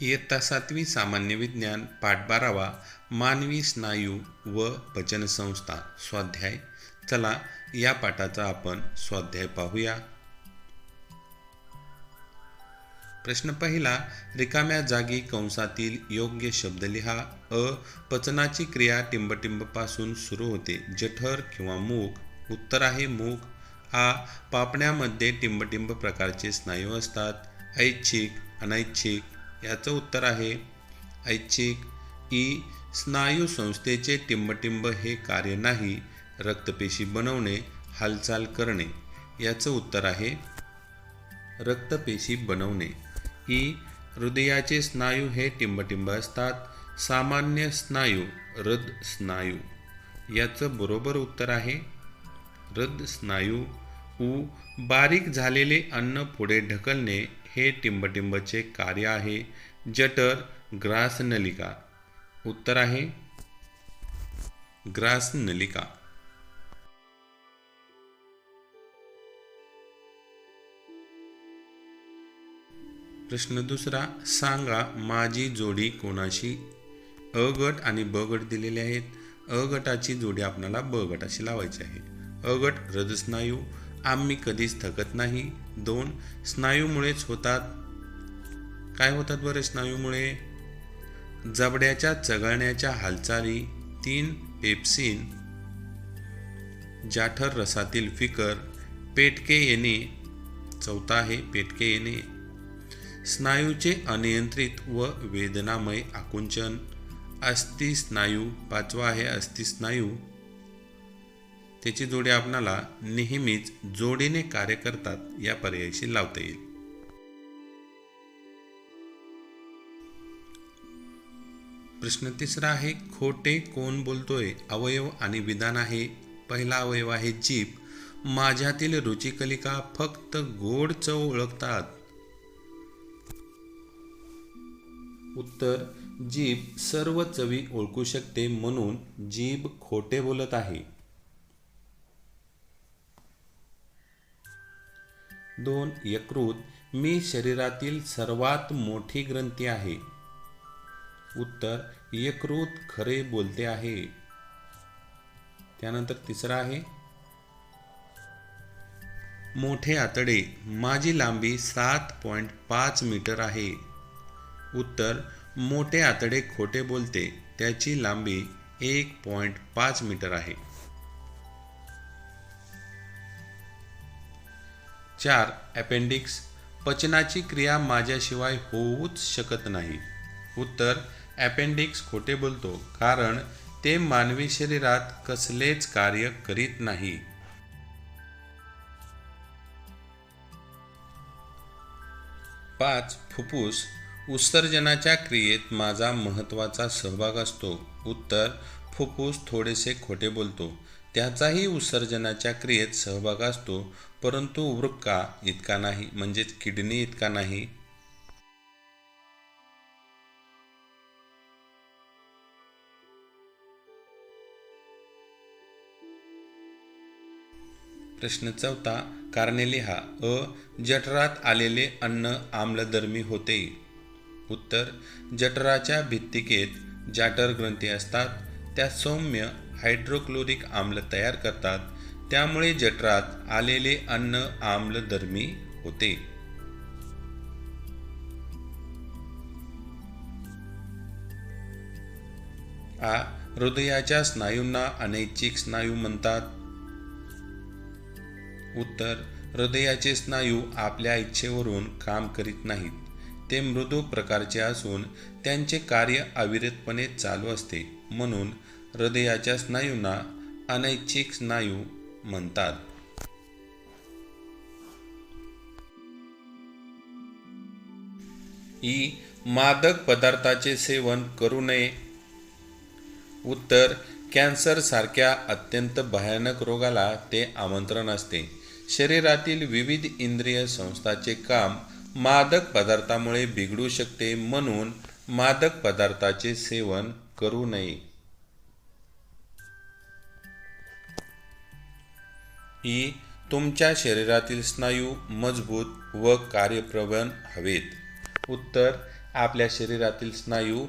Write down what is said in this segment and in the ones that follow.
इयत्ता सातवी सामान्य विज्ञान पाठ बारावा मानवी स्नायू व पचनसंस्था स्वाध्याय. चला या पाठाचा आपण स्वाध्याय पाहूया. प्रश्न पहिला रिकाम्या जागी कंसातील योग्य शब्द लिहा. अ पचनाची क्रिया टिंबटिंबपासून सुरू होते. जठर किंवा मूग उत्तर आहे मूग आ पापण्यामध्ये टिंबटिंब प्रकारचे स्नायू असतात. ऐच्छिक अनैच्छिक याचं उत्तर आहे ऐच्छिक. ई स्नायू संस्थेचे टिंबटिंब हे कार्य नाही रक्तपेशी बनवणे हालचाल करणे. याचं उत्तर आहे रक्तपेशी बनवणे. ई हृदयाचे स्नायू हे टिंबटिंब असतात सामान्य स्नायू हृद स्नायू. याचं बरोबर उत्तर आहे हृद स्नायू. उ बारीक झालेले अन्न पुढे ढकलणे हे टिंबटिंबचे कार्य आहे. जठर ग्रास नलिका. उत्तर आहे. ग्रास नलिका. प्रश्न दुसरा सांगा माझी जोडी कोणाशी? अ गट आणि ब गट दिलेले आहेत. अ गटाची जोडी आपल्याला ब गटाशी लावायची आहे. अ गट हृदस्नायू आम्ही कधीच थकत नाही. दोन स्नायूमुळेच होतात. काय होतात बरं स्नायूमुळे? जबड्याच्या चघळण्याच्या हालचाली. तीन पेप्सिन. जाठर रसातील फिकर. पेटके येणे. चौथा आहे पेटके येणे. स्नायूचे अनियंत्रित व वेदनामय आकुंचन. अस्थि स्नायू पाचवा आहे अस्थि स्नायू त्याची जोडी आपणाला नेहमीच जोडीने कार्य करतात या पर्यायाशी लावता येईल. प्रश्न तिसरा आहे खोटे कोण बोलतोय? अवयव आणि विधान आहे. पहिला अवयव आहे जीभ. माझ्यातील रुचिकलिका फक्त गोड चव ओळखतात. उत्तर जीभ सर्व चवी ओळखू शकते म्हणून जीभ खोटे बोलत आहे. दोन यकृत मी शरीरातील सर्वात मोठी ग्रंथी आहे. उत्तर यकृत खरे बोलते आहे. त्यानंतर तिसरा आहे मोठे आतडे माझी लांबी सात पॉईंट पाच मीटर आहे. उत्तर मोठे आतडे खोटे बोलते त्याची लांबी एक पॉईंट पाच मीटर आहे. चार ॲपेंडिक्स पचनाची क्रिया माझ्याशिवाय होऊच शकत नाही. उत्तर ॲपेंडिक्स खोटे बोलतो कारण ते मानवी शरीरात कसलेच कार्य करीत नाही. पाच फुफ्फुस उत्सर्जनाच्या क्रियेत माझा महत्त्वाचा सहभाग असतो. उत्तर फुफ्फुस थोडेसे खोटे बोलतो त्याचाही उत्सर्जनाच्या क्रियेत सहभाग असतो परंतु वृक्का इतका नाही म्हणजेच किडनी इतका नाही. प्रश्न चौथा कारणे लिहा अ जठरात आलेले अन्न आम्लधर्मी होते. उत्तर जठराच्या भित्तिकेत जाटर ग्रंथी असतात त्या सौम्य हायड्रोक्लोरिक आम्ल तयार करतात. त्यामुळे जठरात आलेले अन्न आम्लधर्मी होते. आ हृदयाच्या स्नायूंना अनैच्छिक स्नायू म्हणतात. उत्तर हृदयाचे स्नायू आपल्या इच्छेवरून काम करीत नाहीत. ते मृदू प्रकारचे असून त्यांचे कार्य अविरतपणे चालू असते. म्हणून हृदयाच्या स्नायूंना अनैच्छिक स्नायू म्हणतात. ई मादक पदार्थाचे सेवन करू नये. उत्तर कॅन्सर सारख्या अत्यंत भयानक रोगाला ते आमंत्रण असते. शरीरातील विविध इंद्रिय संस्थाचे काम मादक पदार्थामुळे बिघडू शकते म्हणून मादक पदार्थाचे सेवन करू नये. ई तुमच्या शरीरातील स्नायू मजबूत व कार्यप्रवण हवेत. उत्तर आपल्या शरीरातील स्नायू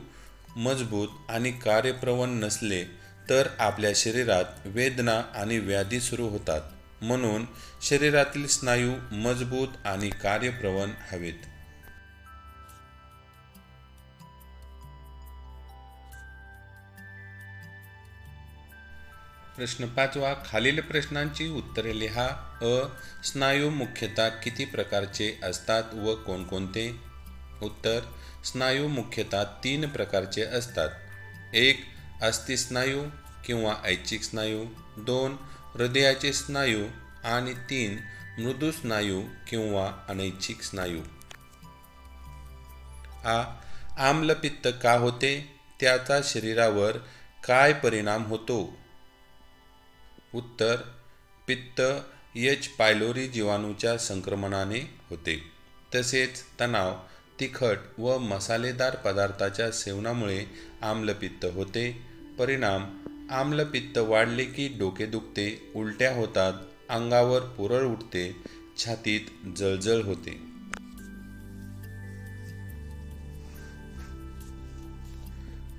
मजबूत आणि कार्यप्रवण नसले तर आपल्या शरीरात वेदना आणि व्याधी सुरू होतात. म्हणून शरीरातील स्नायू मजबूत आणि कार्यप्रवण हवेत. प्रश्न पाचवा खालील प्रश्नांची उत्तरे लिहा. अ. स्नायू मुख्यतः किती प्रकारचे असतात व कोणकोणते? उत्तर स्नायू मुख्यतः तीन प्रकारचे असतात. एक अस्थिस्नायू किंवा ऐच्छिक स्नायू. दोन हृदयाचे स्नायू. आणि तीन मृदू स्नायू किंवा अनैच्छिक स्नायू. आ. आम्लपित्त का होते? त्याचा शरीरावर काय परिणाम होतो? उत्तर पित्त एच पायलोरी जीवाणूच्या संक्रमणाने होते. तसेच तणाव तिखट व मसालेदार पदार्थाच्या सेवनामुळे आम्लपित्त होते. परिणाम आम्लपित्त वाढले की डोके दुखते उलट्या होतात अंगावर पुरळ उठते छातीत जळजळ होते.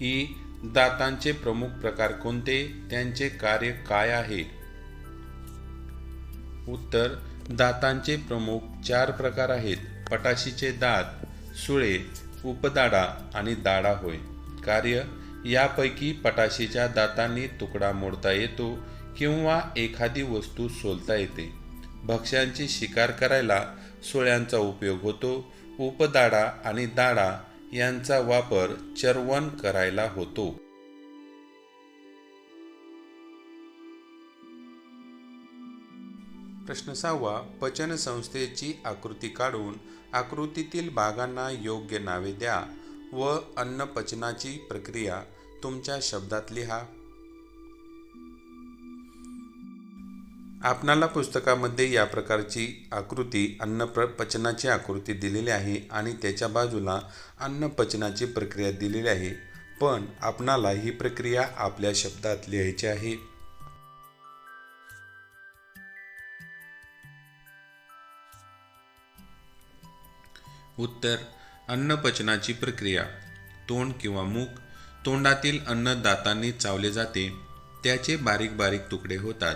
ई. दातांचे प्रमुख प्रकार कोणते? त्यांचे कार्य काय आहे? उत्तर दातांचे प्रमुख चार प्रकार आहेत. पटाशीचे दात सुळे उपदाडा आणि दाडा होय. कार्य यापैकी पटाशीच्या दातांनी तुकडा मोडता येतो किंवा एखादी वस्तू सोलता येते. भक्ष्यांची शिकार करायला सुळ्यांचा उपयोग होतो. उपदाडा आणि दाडा यांचा वापर चर्वण करायला होतो. प्रश्न सहावा पचन संस्थेची आकृती काढून आकृतीतील भागांना योग्य नावे द्या व अन्नपचनाची प्रक्रिया तुमच्या शब्दात लिहा. आपणाला पुस्तकामध्ये या प्रकारची आकृती अन्न प्र पचनाची आकृती दिलेली आहे आणि त्याच्या बाजूला अन्न पचनाची प्रक्रिया दिलेली आहे. पण आपणाला ही प्रक्रिया आपल्या शब्दात लिहायची आहे. उत्तर अन्न पचनाची प्रक्रिया. तोंड किंवा मूग तोंडातील अन्न दातांनी चावले जाते. त्याचे बारीक बारीक तुकडे होतात.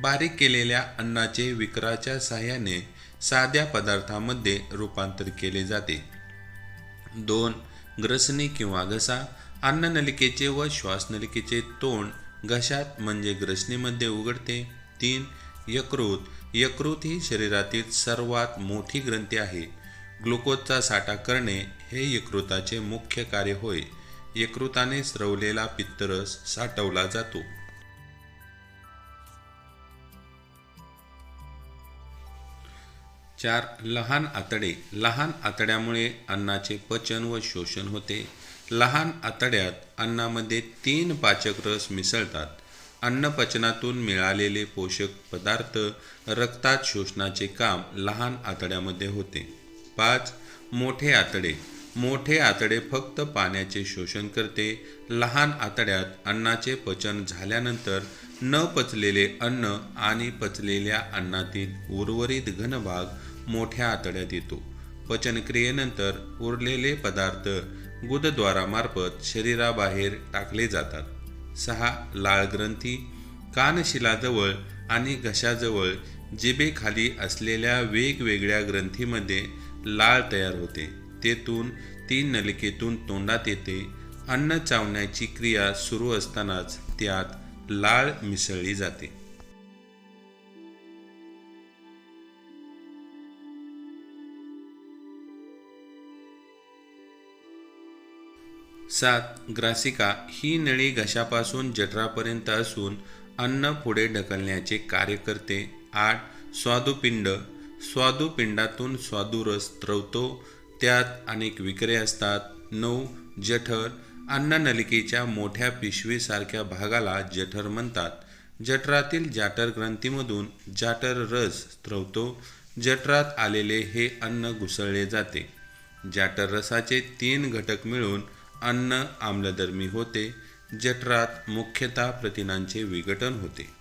बारीक केलेल्या अन्नाचे विक्राच्या साह्याने साध्या पदार्थामध्ये रूपांतर केले जाते. दोन ग्रसनी किंवा घसा अन्ननलिकेचे व श्वासनलिकेचे तोंड घशात म्हणजे ग्रसनीमध्ये उघडते. तीन यकृत. यकृत ही शरीरातील सर्वात मोठी ग्रंथी आहे. ग्लुकोजचा साठा करणे हे यकृताचे मुख्य कार्य होय. यकृताने स्रवलेला पित्तरस साठवला जातो. चार लहान आतडे. लहान आतड्यामुळे अन्नाचे पचन व शोषण होते. लहान आतड्यात अन्नामध्ये तीन पाचक रस मिसळतात. अन्नपचनातून मिळालेले पोषक पदार्थ रक्तात शोषणाचे काम लहान आतड्यामध्ये होते. पाच मोठे आतडे. मोठे आतडे फक्त पाण्याचे शोषण करते. लहान आतड्यात अन्नाचे पचन झाल्यानंतर न पचलेले अन्न आणि पचलेल्या अन्नातील उर्वरित घनभाग मोठ्या आतड्यात येतो. पचनक्रियेनंतर उरलेले पदार्थ गुदद्वारामार्फत शरीराबाहेर टाकले जातात. सहा लाळ ग्रंथी कानशिलाजवळ आणि घशाजवळ जिभेखाली असलेल्या वेगवेगळ्या ग्रंथीमध्ये लाळ तयार होते. तेथून ती नलिकेतून तोंडात येते. अन्न चावण्याची क्रिया सुरू असतानाच त्यात लाळ मिसळली जाते. सात ग्रासिका ही नळी घशापासून जठरापर्यंत असून अन्न पुढे ढकलण्याचे कार्य करते. आठ स्वादुपिंड. स्वादुपिंडातून स्वादुरस स्त्रवतो त्यात अनेक विकरे असतात. नऊ जठर. अन्ननलिकेच्या मोठ्या पिशवीसारख्या भागाला जठर म्हणतात. जठरातील जाटर ग्रंथीमधून जाटर रस स्त्रवतो जठरात आलेले हे अन्न घुसळले जाते. जाटर रसाचे तीन घटक मिळून अन्न आम्लधर्मी होते. जठरात मुख्यतः प्रथिनांचे विघटन होते.